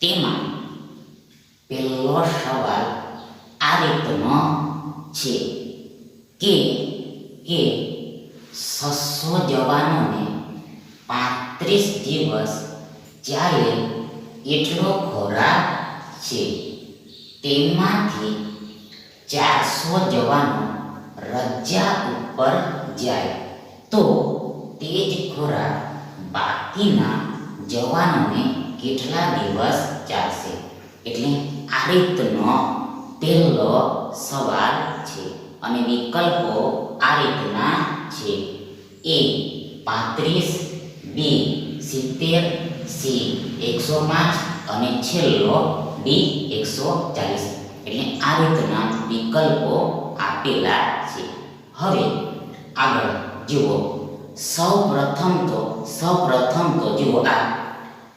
તેમાં પહેલો સવાલ આ રીતનો છે કે કે છસો જવાનોને પાંત્રીસ દિવસ ચાલે એટલો ખોરાક છે, તેમાંથી ચારસો જવાનો રજા ઉપર જાય. તો તે જ ખોરાક બાકીના જવાનોને કેટલા દિવસ ચાલશે? એટલે આ રીતનો પહેલો સવાલ છે અને વિકલ્પો આ રીતના છે. એ પાંત્રીસ, બી સિત્તેર, સી એકસો પાંચ અને છેલ્લો ડી એકસો ચાલીસ. એટલે આ રીતના વિકલ્પો આપેલા છે. હવે આગળ જુઓ. સૌ પ્રથમ તો, સૌ પ્રથમ તો જુઓ આ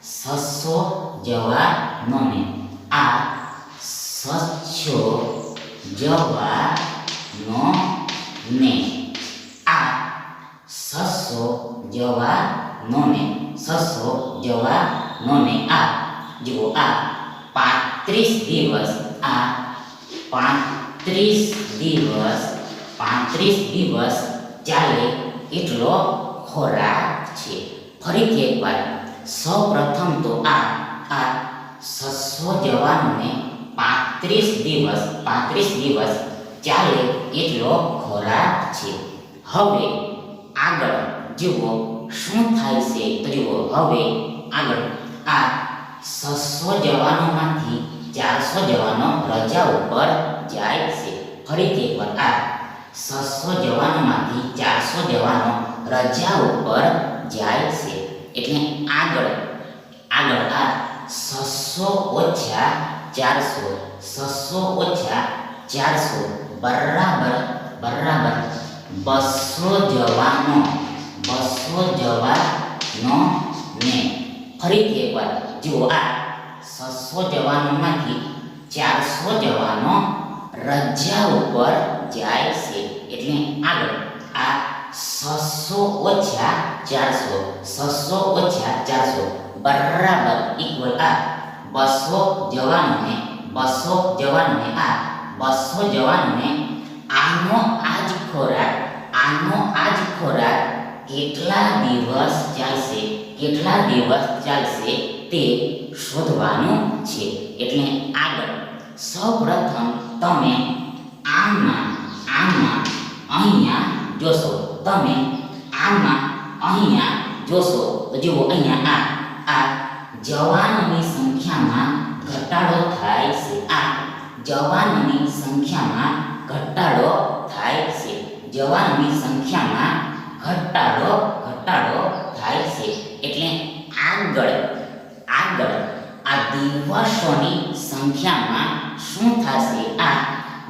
છસો નમે આ છસો જવાનોને આ સસ્વો જવા નમે સસો જવા નમે આ જુઓ, આ પાંત્રીસ દિવસ, આ પાંત્રીસ દિવસ પાંત્રીસ દિવસ ચાલે એટલો ખોરાક છે. ફરીથી એકવાર સૌ પ્રથમ તો આ આ સસ્વ જવાનોને પાંત્રીસ દિવસ પાંત્રીસ દિવસ ચાલે એટલો ખોરાક છે. હવે આગળ જુઓ શું થાય છે. તો જુઓ, હવે આગળ. આ સસ્વ જવાનોમાંથી ચારસો જવાનો રજા ઉપર જાય છે. ફરીથી એકવાર, આ છસો જવાનોમાંથી ચારસો જવાનો રજા ઉપર જાય છે. એટલે આગળ આગળ, આ છસો ઓછા ચારસો, છસો ઓછા ચારસો, બરાબર બરાબર, બસો જવાનો બસો જવાનો ને. ફરીથી એકવાર, જુઓ આ છસો જવાનોમાંથી ચારસો જવાનો રજા ઉપર જાય છે. એટલે આગળ, આ છસો ઓછા ચારસો છસો ઓછા ચારસો બરાબર ઇક્વલ આ બસો જવાનોને બસો જવાનોને આ બસો જવાનોને આનો આ જ ખોરાક આનો આ જ ખોરાક કેટલા દિવસ ચાલશે કેટલા દિવસ ચાલશે તે શોધવાનું છે એટલે આગળ સૌપ્રથમ તમે આમાં આમાં અહીંયા જોશો તમે આમાં અહીંયા જોશો તો જુઓ અહીંયા આ આ જવાનોની સંખ્યામાં ઘટાડો થાય છે. આ જવાનોની સંખ્યામાં ઘટાડો થાય છે. જવાનોની સંખ્યામાં ઘટાડો ઘટાડો થાય છે. એટલે આગળ આગળ આ દિવસોની સંખ્યામાં શું થશે? આ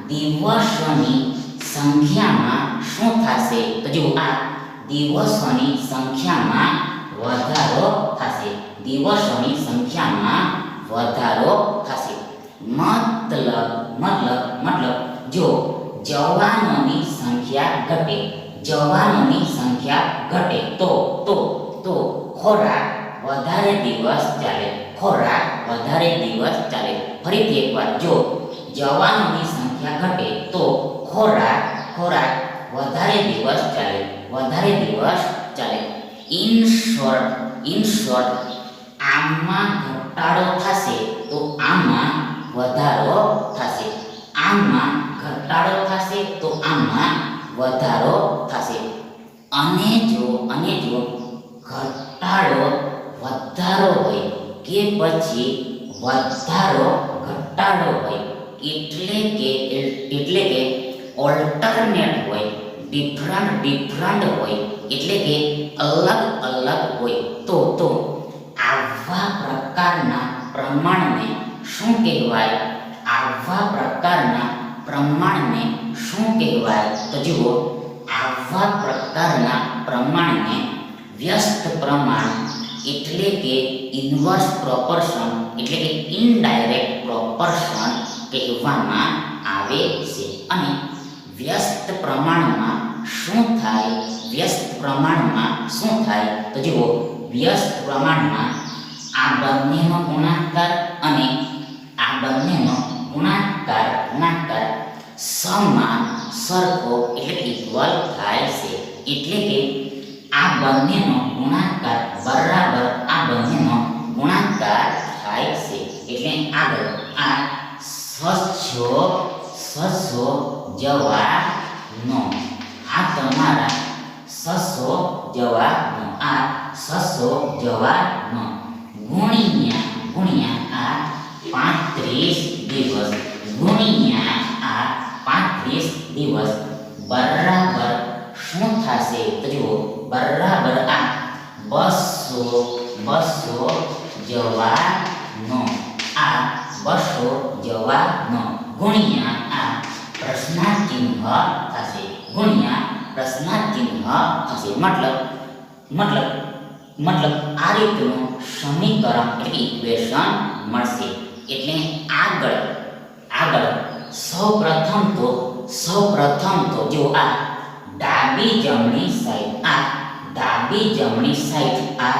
દિવસોની સંખ્યામાં શું થશે? તો જુઓ, આ દિવસોની સંખ્યામાં વધારો થશે. દિવસોની સંખ્યામાં વધારો થશે. મતલબ મતલબ મતલબ જો જવાનોની સંખ્યા ઘટે. જવાનોની સંખ્યા ઘટે. તો તો તો, ખોરાક વધારે દિવસ ચાલે. ખોરાક વધારે દિવસ ચાલે. ફરીથી એકવાર જો જવાનોની સંખ્યા ઘટે. તો ખોરાક ખોરાક વધારે દિવસ ચાલે, વધારે દિવસ ચાલે. ઇન શોર્ટ ઇન શોર્ટ આમાં ઘટાડો થશે તો આમાં વધારો થશે. આમાં ઘટાડો થશે તો આમાં વધારો થશે. અને જો અને જો ઘટાડો વધારો હોય કે પછી વધારો ઘટાડો હોય, એટલે કે એટલે કે ઓલ્ટરનેટ હોય ડિફરન્ટ ડિફરન્ટ હોય, એટલે કે અલગ અલગ હોય. તો તો આવા પ્રકારના પ્રમાણને શું કહેવાય? આવા પ્રકારના પ્રમાણને શું કહેવાય? તો જુઓ, આવા પ્રકારના પ્રમાણને વ્યસ્ત પ્રમાણ એટલે કે ઇન્વર્સ પ્રોપોર્શન એટલે કે ઇનડાયરેક્ટ પ્રોપોર્શન કહેવામાં આવે છે. અને વ્યસ્ત પ્રમાણમાં શું થાય? વ્યસ્ત પ્રમાણમાં શું થાય? તો જુઓ, વ્યસ્ત પ્રમાણમાં આ બંનેનો ગુણાકાર અને આ બંનેનો ગુણાકાર ગુણાકાર સમાન સરખો એટલે ઇક્વલ થાય છે. એટલે કે આ બંનેનો ગુણાકાર બરાબર આ બંનેનો ગુણાકાર થાય છે. એટલે આગળ આ છસો સસો જવાબનો આ તમારા સસો જવાબનો આ સસો જવાબનો ગુણ્યા ગુણ્યા આ પાંત્રીસ દિવસ. ગુણ્યા આ પાંત્રીસ દિવસ. બરાબર શું થશે? તો જુઓ, બરાબર આ બસો બસો જવાનો આ બસો જવાનો ગુણ્યા આ પ્રશ્નાર્થ ચિહ્ન થશે. ગુણ્યા પ્રશ્નાર્થ ચિહ્ન થશે. મતલબ મતલબ મતલબ આ રીતનું સમીકરણ એટલે ઇક્વેશન મળશે. એટલે આગળ આગળ સૌપ્રથમ તો સૌપ્રથમ તો જો આ ડાબી જમણી સાઈડ, આ ડાબી જમણી સાઈડ, આ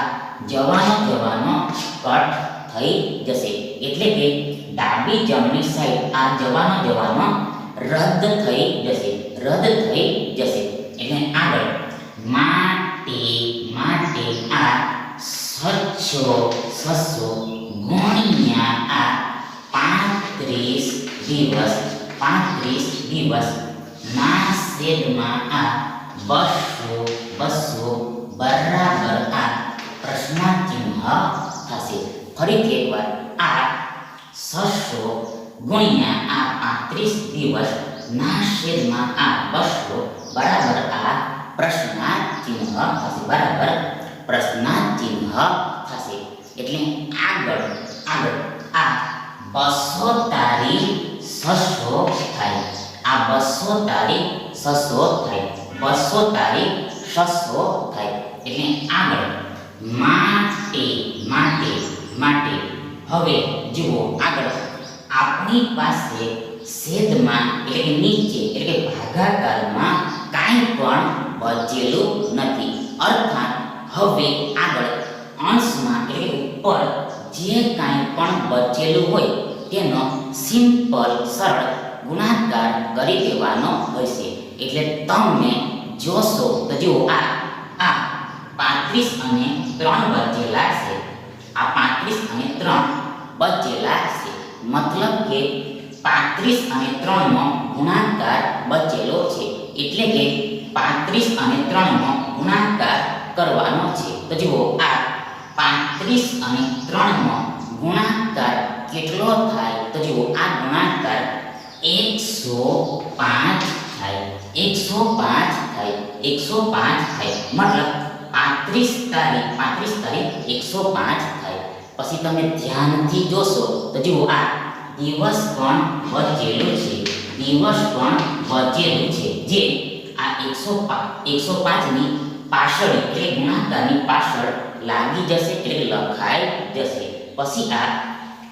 જવાનો જવાનો કટ થઈ જશે. એટલે કે ડાબી જમણી સાઈડ, આ જવાનો જવાનો રદ થઈ જશે. રદ થઈ જશે. એટલે આગળ. માટે માટે આ સચ્છો સસો ગુણ્યા આ પાંત્રીસ દિવસ પાંત્રીસ દિવસ. ના છેદમાં આ બસો બસો બરાબર આ પ્રશ્નાચિહ્ન થશે. ફરીથી એકવાર. આ છસો ગુણ્યા આ પાંત્રીસ દિવસ ના છેદમાં આ બસો બરાબર આ પ્રશ્નાર્થ ચિહ્ન થશે. બરાબર? પ્રશ્નાર્થ ચિહ્ન થશે. એટલે આગળ આગળ. આ બસો તારીખ છસો થાય. આ બસો તારીખ છસો થાય. બસો તારીખ છસો થાય. એટલે આગળ. માટે માટે માટે. હવે જુઓ આગળ. આપણી પાસે છેદમાં એટલે નીચે એટલે ભાગાકારમાં કાંઈ પણ બચેલું નથી. અર્થાત, હવે આગળ અંશમાં એટલે ઉપર જે કાંઈ પણ બચેલું હોય તેનો સિમ્પલ, સરળ ગુણાકાર કરી દેવાનો હોય છે એટલે તમે જોશો તો જુઓ આ આ પાંત્રીસ અને ત્રણ બચેલા છે. આ પાંત્રીસ અને ત્રણ બચેલા છે. મતલબ કે પાંત્રીસ અને ત્રણનો ગુણાકાર બચેલો છે. એટલે કે પાંત્રીસ અને ત્રણનો ગુણાકાર કરવાનો છે. તો જુઓ, આ પાંત્રીસ અને ત્રણનો ગુણાકાર કેટલો થાય? તો જુઓ, આ ગુણાકાર એકસો પાંચ થાય. એકસો પાંચ થાય. એકસો પાંચ થાય. મતલબ પાંત્રીસ તારીખ પાંત્રીસ તારીખ એકસો પાંચ પછી તમે ધ્યાનથી જોશો તો જુઓ, આ દિવસ પણ બચેલું છે. દિવસ પણ બચેલું છે. જે આ એકસો એકસો પાંચની પાછળ એટલે ગુણાકારની પાછળ લાગી જશે એટલે લખાઈ જશે. પછી આ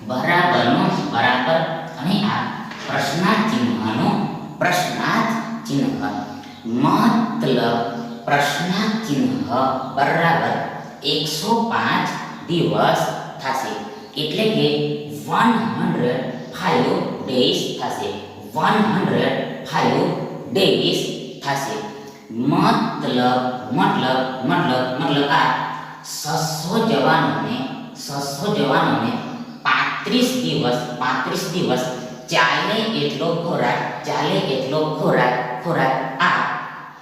બરાબરનો બરાબર અને આ પ્રશ્નાર્થ ચિહ્નનો પ્રશ્નાર્થ ચિહ્ન મતલબ પ્રશ્નાર્થ ચિહ્ન બરાબર એકસો પાંચ દિવસ થશે. એટલે કે વન હંડ્રેડ ફાઇવ ડેઝ થશે. વન હંડ્રેડ ફાઇવ ડેઝ થશે. મતલબ મતલબ મતલબ મતલબ આ છસો જવાનોને છસો જવાનોને પાંત્રીસ દિવસ પાંત્રીસ દિવસ ચાલે એટલો ખોરાક, ચાલે એટલો ખોરાક ખોરાક આ.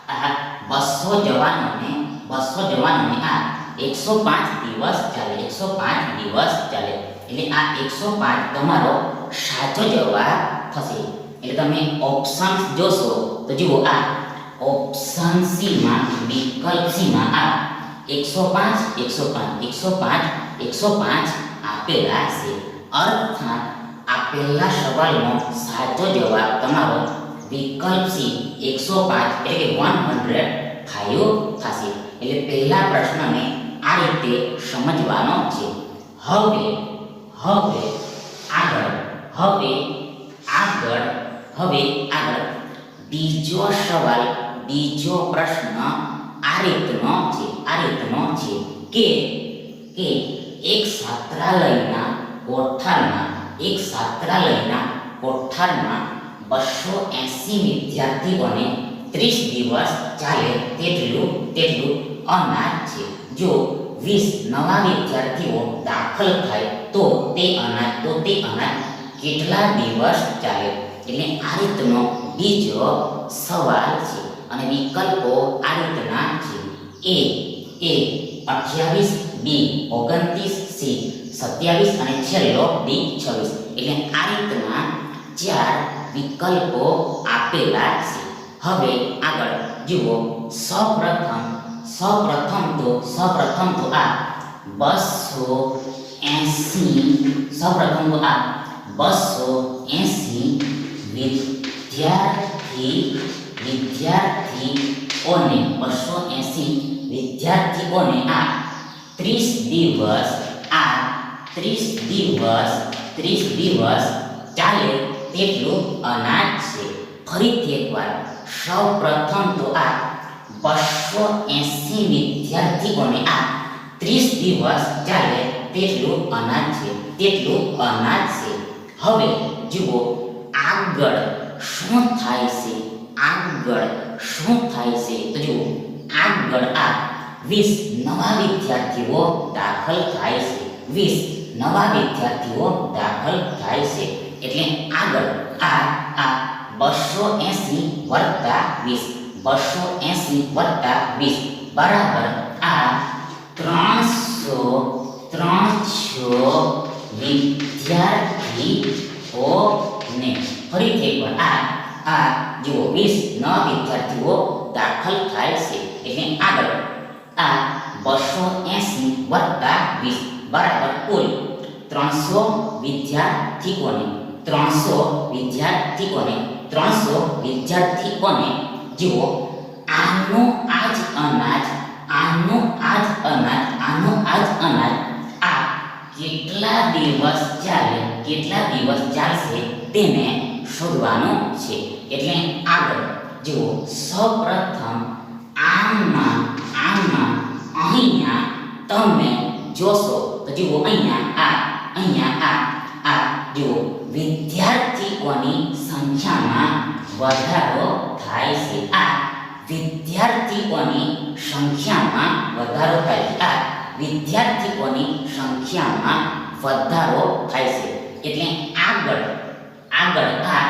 આ બસો જવાનોને બસો જવાનોને આ એકસો પાંચ દિવસ ચાલે, એકસો પાંચ દિવસ ચાલે. એટલે આ એકસો પાંચ તમારો સાચો જવાબ થશે. એટલે તમે ઓપ્શન્સ જોશો, તો જુઓ આ ઓપ્શન સીમાં વિકલ્પ સીમાં આ એકસો પાંચ એકસો પાંચ એકસો પાંચ એકસો પાંચ આપેલા છે. અર્થાત આપેલા સવાલનો સાચો જવાબ તમારો વિકલ્પ સી એકસો પાંચ એટલે કે વન હંડ્રેડ ફાઈવ થશે. એટલે પહેલા પ્રશ્નને રીતે સમજવાનો છે. હવે હવે આગળ હવે આગળ હવે આગળ. બીજો સવાલ, બીજો પ્રશ્ન આ રીતનો છે, આ રીતનો છે કે કે એક છાત્રાલયના કોઠારમાં, એક છાત્રાલયના કોઠારમાં બસો એંસી વિદ્યાર્થીઓને ત્રીસ દિવસ ચાલે તેટલું તેટલું અનાજ છે. જો વીસ નવા વિદ્યાર્થીઓ દાખલ થાય તો તે અનાજ, તો તે અનાજ કેટલા દિવસ ચાલે? એટલે આ રીતનો બીજો સવાલ છે અને વિકલ્પો આ રીતના છે. એ એ, અઠ્યાવીસ, બી, ઓગણત્રીસ, સી, સત્યાવીસ અને છેલ્લો ડી છવ્વીસ. એટલે આ રીતના ચાર વિકલ્પો આપેલા છે. હવે આગળ જુઓ. સૌપ્રથમ સૌપ્રથમ તો સૌપ્રથમ તો આ બસો એંસી સૌપ્રથમ તો આ બસો એંસી વિદ્યાર્થી વિદ્યાર્થીઓને બસો એંસી વિદ્યાર્થીઓને આ ત્રીસ દિવસ આ ત્રીસ દિવસ ત્રીસ દિવસ ચાલે તેટલું અનાજ છે. ફરીથી એકવાર સૌ પ્રથમ તો આ બસો એંસી વિદ્યાર્થીઓને આ. ત્રીસ દિવસ ચાલે તેટલું અનાજ છે, તેટલું અનાજ છે. હવે જુઓ, આગળ શું થાય છે? આગળ શું થાય છે? તો જુઓ, આગળ આ વીસ નવા વિદ્યાર્થીઓ દાખલ થાય છે. વીસ નવા વિદ્યાર્થીઓ દાખલ થાય છે. એટલે આગળ આ આ બસો એંસી વત્તા વીસ. બસો એસી વત્તા વીસ. બરાબર આ ત્રણસો ત્રણસો વિદ્યાર્થીઓને ફરીથી એકવાર આ આ જુઓ, વીસ ન વિદ્યાર્થીઓ દાખલ થાય છે. એટલે આગળ, આ બસો એસી વત્તા વીસ. બરાબર કુલ ત્રણસો વિદ્યાર્થીઓને ત્રણસો વિદ્યાર્થીઓને ત્રણસો વિદ્યાર્થીઓને જુઓ આનો આ જ અનાજ, આનો આ જ અનાજ, આનો આ જ અનાજ આ કેટલા દિવસ ચાલે, કેટલા દિવસ ચાલશે તેને શોધવાનું છે. એટલે આગળ જુઓ. સૌપ્રથમ આમાં આમાં અહીંયા તમે જોશો તો જુઓ અહીંયા આ અહીંયા આ આ જુઓ. વિદ્યાર્થીઓની સંખ્યામાં વધારો થાય છે. આ વિદ્યાર્થીઓની સંખ્યામાં વધારો થાય છે. આ વિદ્યાર્થીઓની સંખ્યામાં વધારો થાય છે. એટલે આગળ આગળ આ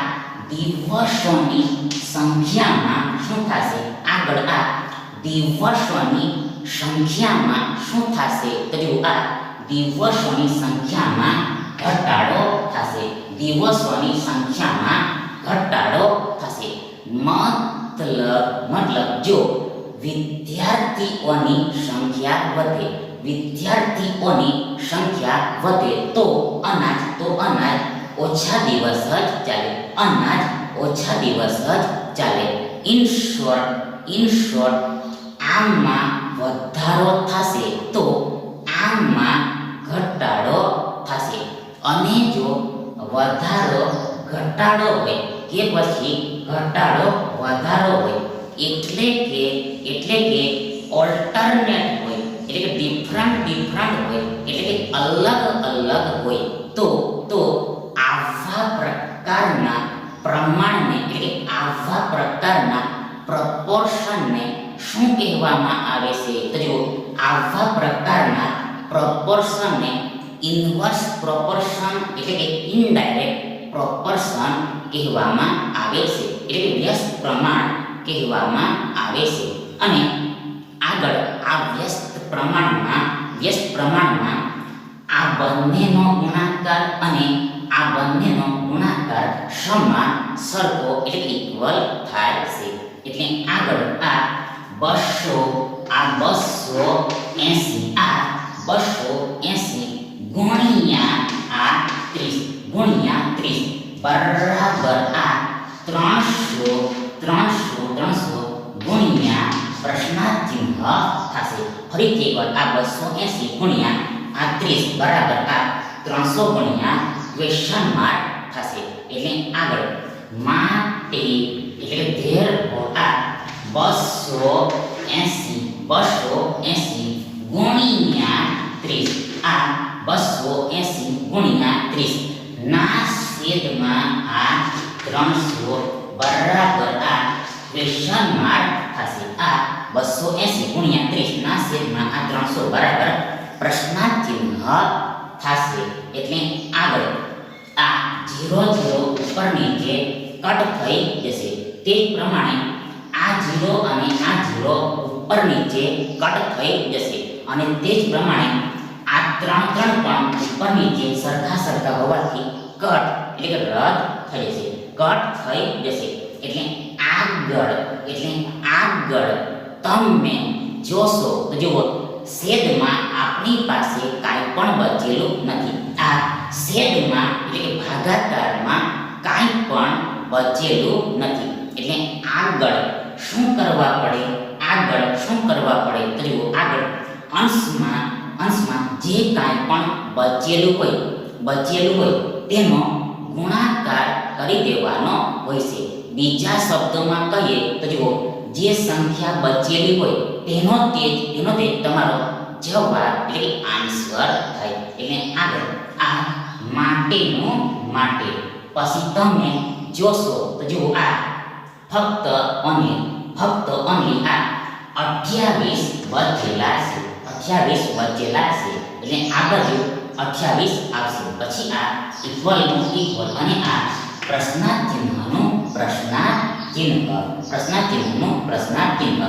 દિવસોની સંખ્યામાં શું થશે? આગળ આ દિવસોની સંખ્યામાં શું થશે? તો જો આ દિવસોની સંખ્યામાં ઘટાડો થશે. દિવસોની સંખ્યામાં ઘટાડો થશે. મતલબ મતલબ, જો વિદ્યાર્થીઓની સંખ્યા વધે, વિદ્યાર્થીઓની સંખ્યા વધે, તો અનાજ તો અનાજ ઓછા દિવસ જ ચાલે, અનાજ ઓછા દિવસ જ ચાલે. ઇન શોર્ટ ઇન શોર્ટ આમમાં વધારો થશે તો આમમાં ઘટાડો થશે. અને જો વધારો ઘટાડો હોય કે પછી ઘટાડો વધારો હોય. એટલે કે એટલે કે ઓલ્ટરનેટ હોય. એટલે કે ડિફરન્ટ ડિફરન્ટ હોય. એટલે કે અલગ અલગ હોય. તો તો આવા પ્રકારના પ્રમાણને, એટલે કે આવા પ્રકારના પ્રપોર્શનને શું કહેવામાં આવે છે? તો જો આવા પ્રકારના પ્રપોર્શનને ઇન્વર્સ પ્રોપોર્શન એટલે કે ઇનડાયરેક્ટ પ્રોપોર્શન કહેવામાં આવે છે. એટલે વ્યસ્ત પ્રમાણ કહેવામાં આવે છે. અને આગળ આ વ્યસ્ત પ્રમાણમાં વ્યસ્ત પ્રમાણમાં આ બંનેનો ગુણાકાર અને આ બંનેનો ગુણાકાર સમાન સરખો એટલે ઇક્વલ થાય છે. એટલે આગળ આ બસો આ બસો એસી, આ બસો એંસી ગુણ્યા આ ત્રીસ. ગુણ્યા ત્રીસ બરાબર આ ત્રણસો ત્રણસો ત્રણસો ગુણ્યા પ્રશ્નાર્થચિહ્ન થશે ફરીથી એકવાર આ બસો એસી ગુણ્યા આ ત્રીસ બરાબર આ ત્રણસો ગુણ્યા ક્વેશ્ચન માર્ક થશે એટલે આગળ માટે એટલે ધેર આ બસો એસી બસો એસી ગુણ્યા ત્રીસ આ બસો એસી ગુણ્યા ત્રીસ. ના છેદમાં આ ત્રણસો બરાબર આ ક્વેશ્ચન માર્ક થશે. આ બસો એસી ગુણ્યા ત્રીસ ના છેદમાં આ ત્રણસો બરાબર પ્રશ્નાર્થ થશે. એટલે આગળ આ ઝીરો ઝીરો ઉપર નીચે કટ થઈ જશે તે પ્રમાણે આ ઝીરો અને આ ઝીરો ઉપર નીચે કટ થઈ જશે. અને તે જ પ્રમાણે આ ત્રણ ત્રણ પણ ઉપર નીચે સરખા સરખા હોવાથી કટ એટલે કે રદ થઈ જશે. કટ થઈ જશે. એટલે આગળ એટલે આગળ તમે જોશો, તો જુઓ છેદમાં આપણી પાસે કાંઈ પણ બચેલું નથી. આ છેદમાં એટલે કે ભાગાકારમાં કાંઈ પણ બચેલું નથી. એટલે આગળ શું કરવા પડે? આગળ શું કરવા પડે? તો જુઓ, આગળ અંશમાં અંશમાં જે કાંઈ પણ બચેલું હોય બચેલું હોય, તેનો ગુણાકાર કરી દેવાનો હોય છે. બીજા શબ્દોમાં કહીએ તો જુઓ, જે સંખ્યા બચેલી હોય, તેનો તે તેનો તે તમારો જવાબ એટલે આન્સર થાય. એટલે આગળ, આ માટેનો માટે. પછી તમે જોશો તો જુઓ આ ફક્ત અને ફક્ત અને આ અઠ્યાવીસ બચેલા છે. અઠ્યાવીસ બચેલા છે એટલે આ બાજુ અઠ્યાવીસ આવશે પછી આ ઇક્વલનું ઇક્વલ અને આ પ્રશ્નાર્થ ચિહ્નનું પ્રશ્નાર્થ ચિહ્ન પ્રશ્નાર્થ ચિહ્નનું પ્રશ્નાર્થ ચિહ્ન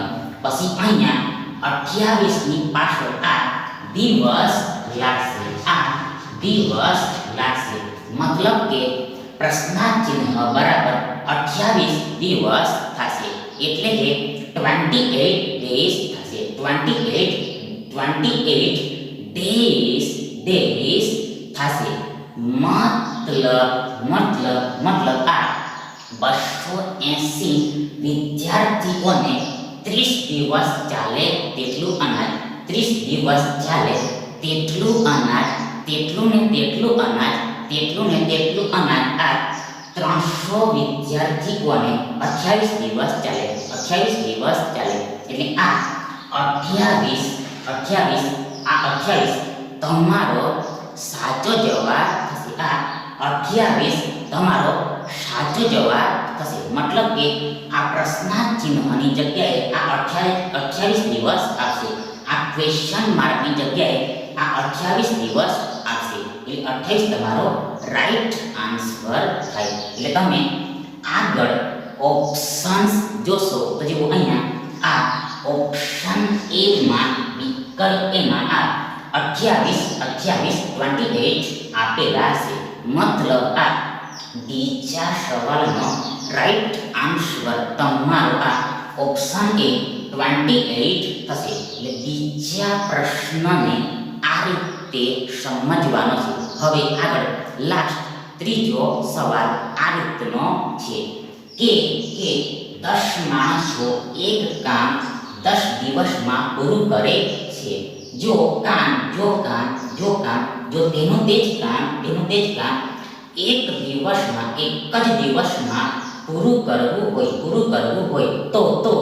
પછી અહીંયા અઠ્યાવીસની પાછળ આ દિવસ લાગશે આ દિવસ લાગશે મતલબ કે પ્રશ્નાર્થ ચિહ્ન બરાબર અઠ્યાવીસ દિવસ થશે એટલે કે ટ્વેન્ટી એટ ડેઝ થશે twenty eight twenty eight days days થશે. મતલબ મતલબ મતલબ આ. બસો એસી વિદ્યાર્થીઓને ત્રીસ દિવસ ચાલે તેટલું અનાજ. ત્રીસ દિવસ ચાલે તેટલું અનાજ, તેટલું ને તેટલું અનાજ, તેટલું ને તેટલું અનાજ. આ ત્રણસો વિદ્યાર્થીઓને અઠ્યાવીસ દિવસ ચાલે. અઠ્યાવીસ દિવસ ચાલે. એટલે આ અઠ્યાવીસ અઠ્યાવીસ આ અઠ્યાવીસ તમારો સાચો જવાબ થશે આ અઠ્યાવીસ તમારો સાચો જવાબ થશે મતલબ કે આ પ્રશ્નાર્થ ચિહ્નની જગ્યાએ આ અઠ્યાવીસ અઠ્યાવીસ દિવસ આવશે આ ક્વેશ્ચન માર્કની જગ્યાએ આ અઠ્યાવીસ દિવસ આવશે એટલે અઠ્યાવીસ તમારો રાઈટ આન્સર થાય એટલે તમે આગળ ઓપ્શન્સ જોશો તો જુઓ અહીંયા આ ઓપ્શન એ માં વિકલ્પ એમાં આ અઠ્યાવીસ અઠ્યાવીસ ટ્વેન્ટી એટ આપેલા છે. મતલબ આ બીજા સવાલનો રાઈટ આન્સર તમારો આ ઓપ્શન એ ટ્વેન્ટી એટ થશે. એટલે બીજા પ્રશ્નને આ રીતે સમજવાનો છે. હવે આગળ લાસ્ટ ત્રીજો સવાલ આ રીતનો છે. કે કે દસ માણસો એક કામ દસ દિવસમાં પૂરું કરે છે. જો કામ જો કામ જો કામ જો તેનું તે જ કામ તેનું તે જ કામ એક દિવસમાં એક જ દિવસમાં પૂરું કરવું હોય, પૂરું કરવું હોય તો તો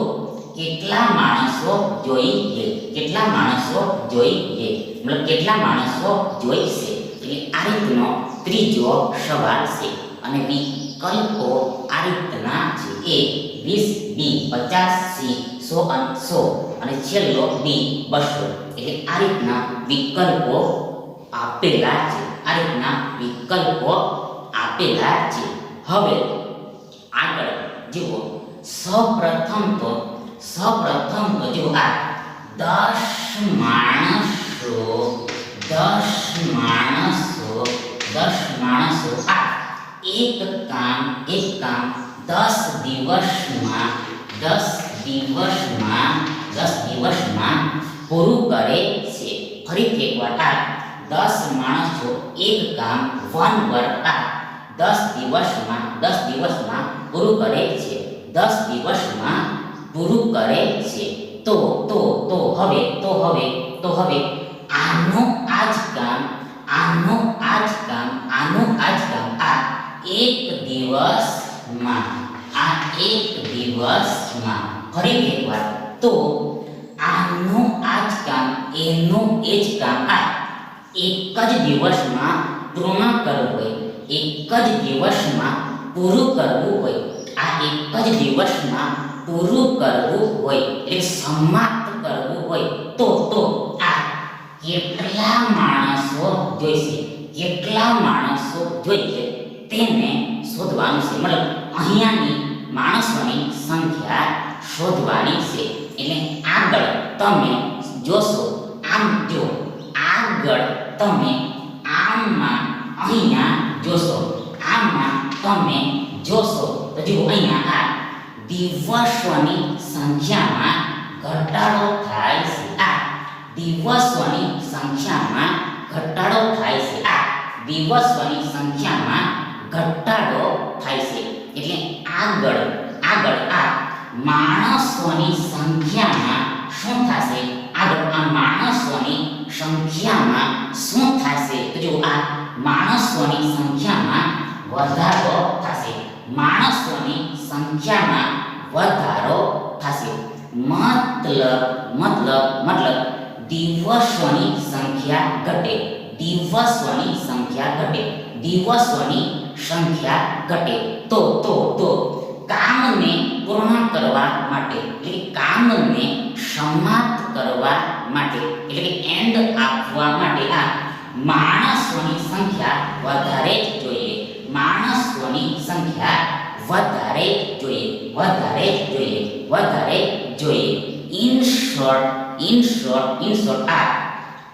કેટલા માણસો જોઈએ કેટલા માણસો જોઈએ મતલબ કેટલા માણસો જોઈશે એટલે આ રીતનો ત્રીજો સવાલ છે. અને વિકલ્પો આ રીતના છે. એ વીસ, બી, પચાસ, સી સો અને સો અને છેલ્લો બી બસો. એટલે આ રીતના વિકલ્પો આપેલા છે. આ રીતના વિકલ્પો આપેલા છે. હવે આગળ જુઓ. સૌપ્રથમ તો સૌપ્રથમ તો જુઓ આ દસ માણસો દસ માણસો દસ માણસો. આ એક કામ એક કામ દસ દિવસમાં દસ દિવસમાં દસ દિવસમાં પૂરું કરે છે. ફરીથી એકવાર આ દસ માણસો એક કામ વન વર્તા દસ દિવસમાં દસ દિવસમાં પૂરું કરે છે. દસ દિવસમાં પૂરું કરે છે. તો તો તો હવે તો હવે તો હવે આનું આ જ કામ આનું આ જ કામ આનું આ કામ આ એક દિવસમાં, આ એક દિવસમાં ફરી એકવાર તો આનું આ જ કામ એનું એ જ કામ આ એક જ દિવસમાં પૂર્ણ કરવું હોય, એક જ દિવસમાં પૂરું કરવું હોય, આ એક જ દિવસમાં પૂરું કરવું હોય, એટલે સમાપ્ત કરવું હોય, તો તો આ કેટલા માણસો જોઈશે, કેટલા માણસો જોઈશે, તેને શોધવાનું છે. મતલબ અહીંયાની માણસોની સંખ્યા શોધવાની છે. એટલે આગળ તમે જોશો, આમ જો, આગળ તમે આમમાં અહીંયા જોશો આમાં તમે જોશો. તો જુઓ, અહીંયા આ દિવસોની સંખ્યામાં ઘટાડો થાય છે આ દિવસોની સંખ્યામાં ઘટાડો થાય છે આ દિવસોની સંખ્યામાં ઘટાડો થાય છે એટલે આગળ આગળ આ માણસોની સંખ્યામાં શું થશે આગળ આ માણસોની સંખ્યામાં શું થશે તો જો આ માણસોની સંખ્યામાં વધારો થશે માણસોની સંખ્યામાં વધારો થશે મતલબ મતલબ મતલબ દિવસોની સંખ્યા ઘટે દિવસોની સંખ્યા ઘટે દિવસોની સંખ્યા ઘટે તો તો તો કામને પૂર્ણ કરવા માટે એટલે કામને સમાપ્ત કરવા માટે એટલે કે એન્ડ આપવા માટે આ માણસોની સંખ્યા વધારે જ જોઈએ માણસોની સંખ્યા વધારે જોઈએ વધારે જોઈએ વધારે જોઈએ in short in short in short આ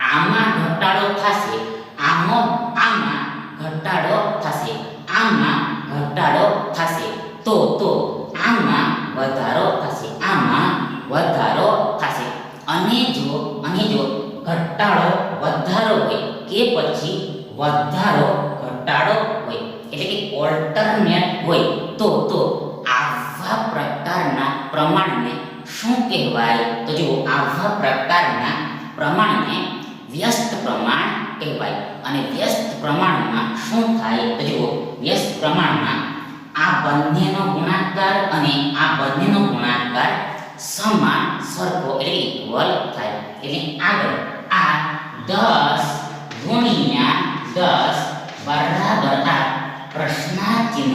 આમાં ઘટાડો થશે આમાં આમાં ઘટાડો થશે. આમાં ઘટાડો થશે. તો તો, આમાં વધારો થશે. આમાં વધારો થશે. અને જો અને જો ઘટાડો વધારો હોય કે પછી વધારો ઘટાડો હોય, એટલે કે ઓલ્ટરનેટ હોય, તો તો આવા પ્રકારના પ્રમાણને શું કહેવાય? તો જો આવા પ્રકારના પ્રમાણને વ્યસ્ત પ્રમાણ કહેવાય. અને વ્યસ્ત પ્રમાણમાં શું થાય? તો જુઓ, વ્યસ્ત પ્રમાણમાં આ બંનેનો ગુણાકાર અને આ બંનેનો ગુણાકાર સમાન સરખો એટલે ઇક્વલ થાય. એટલે આગળ આ દસ ગુણ્યા દસ બરાબર આ પ્રશ્નાચિહ્ન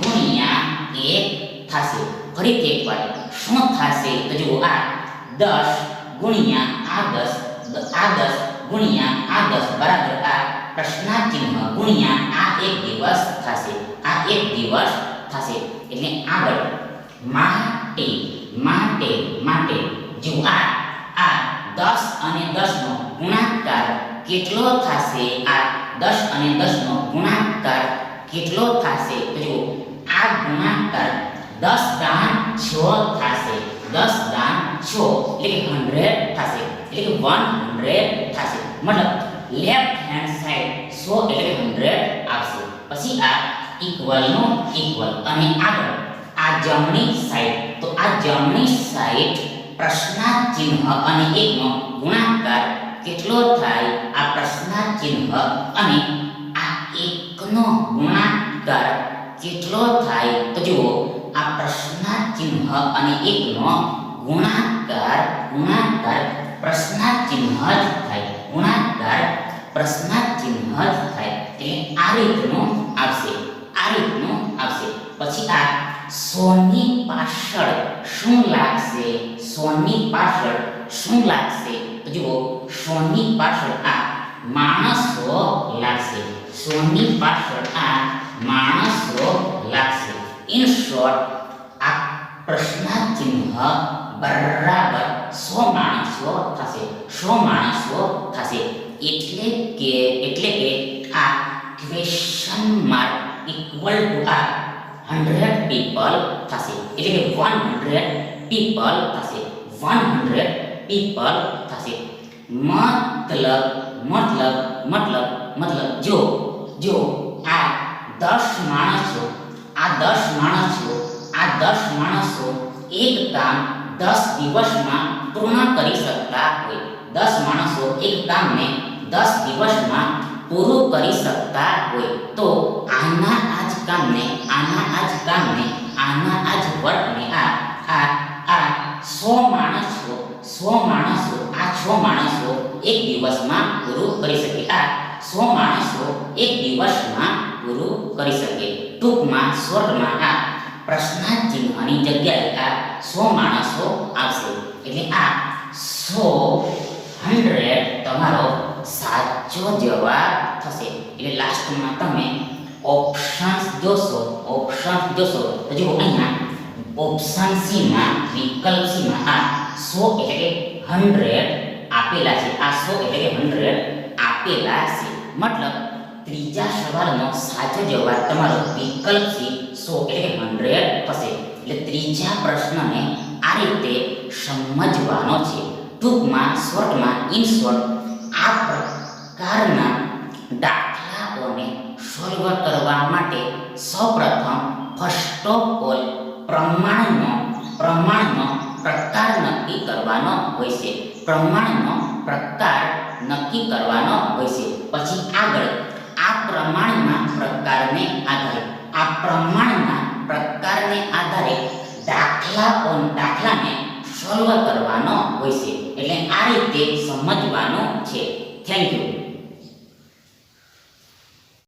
ગુણ્યા એક થશે. ફરીથી એકવાર, શું થશે? તો જુઓ, આ દસ ગુણ્યા આ દસ આ દસ ગુણ્યા આ દસ, બરાબર. આ પ્રશ્નાચિહ્ન ગુણ્યા આ એક દિવસ થશે. આ એક દિવસ થશે. એટલે આગળ. માટે માટે માટે. જો આ આ દસ અને દસનો ગુણાકાર કેટલો થશે? આ દસ અને દસનો ગુણાકાર કેટલો થશે? તો જુઓ, આ ગુણાકાર દસ દાન છ થશે. દસ દાન છ, એટલે હંડ્રેડ થશે. એટલે કે વન હંડ્રેડ થશે મતલબ લેફ્ટ હેન્ડ સાઈડ સો એટલે કે હંડ્રેડ આવશે પછી આ ઇક્વલનો ઇક્વલ અને આગળ આ જમણી સાઈડ તો આ જમણી સાઈડ પ્રશ્નાચિહ્ન અને એકનો ગુણાકાર કેટલો થાય? આ પ્રશ્નાચિહ્ન અને આ એકનો ગુણાકાર કેટલો થાય? તો જુઓ, આ પ્રશ્નાચિહ્ન અને એકનો ગુણાકાર ગુણાકાર પ્રશ્નાચિહ્ન જ થાય ગુણાકાર પ્રશ્નાચિહ્ન જ થાય એટલે આ રીતનું આવશે આ રીતનું આવશે પછી આ સોની પાછળ શું લાગશે સોની પાછળ શું લાગશે તો જુઓ સોની પાછળ આ માણસો લાગશે સોની પાછળ આ માણસો લાગશે ઇન શોર્ટ આ પ્રશ્નાચિહ્ન બરાબર સો માણસો થશે સો માણસો થશે એટલે કે એટલે કે આ ક્વેશ્ચન માર્ક ઇક્વલ ટુ આ. હંડ્રેડ પીપલ થશે એટલે કે વન હંડ્રેડ પીપલ થશે. વન હંડ્રેડ પીપલ થશે. મતલબ મતલબ મતલબ મતલબ જો જો, આ દસ માણસો, આ દસ માણસો, આ દસ માણસો, એક કામ દસ દિવસમાં પૂર્ણ કરી શકતા હોય. દસ માણસો એક કામને દસ દિવસમાં પૂરું કરી શકતા હોય. તો આના આ જ કામને આના આ જ કામને આના આ જ વર્ગને આ આ આ સો માણસો સો માણસો, આ છો માણસો એક દિવસમાં પૂરું કરી શકે. આ સો માણસો એક દિવસમાં પૂરું કરી શકે. ટૂંકમાં શોર્ટમાં આ પ્રશ્નાર્થ ચિહ્નની જગ્યાએ આ સો માણસો આવશે. એટલે આ સો હંડ્રેડ તમારો સાચો જવાબ થશે. એટલે લાસ્ટમાં તમે ઓપ્શન્સ જોશો ઓપ્શન્સ જોશો. તો જુઓ અહીંયા ઓપ્શન સીમાં વિકલ્પ સીમાં આ સો એટલે હંડ્રેડ આપેલા છે. આ સો એટલે હંડ્રેડ આપેલા છે. મતલબ ત્રીજા સવાલનો સાચો જવાબ તમારો વિકલ્પ સી સો એટલે કે હંડ્રેડ થશે. એટલે ત્રીજા પ્રશ્નને આ રીતે સમજવાનો છે. ટૂંકમાં, શોર્ટમાં, ઇન શોર્ટ, આ પ્રકારના દાખલાઓને સોલ્વ કરવા માટે સૌપ્રથમ ફર્સ્ટ ઓફ ઓલ પ્રમાણનો પ્રમાણનો પ્રકાર નક્કી કરવાનો હોય છે. પ્રમાણનો પ્રકાર નક્કી કરવાનો હોય છે. પછી આગળ આ પ્રમાણના પ્રકારને આધારે, આ પ્રમાણના પ્રકારને આધારે દાખલાઓ દાખલાને સોલ્વ કરવાનો હોય છે. એટલે આ રીતે સમજવાનો છે. Thank you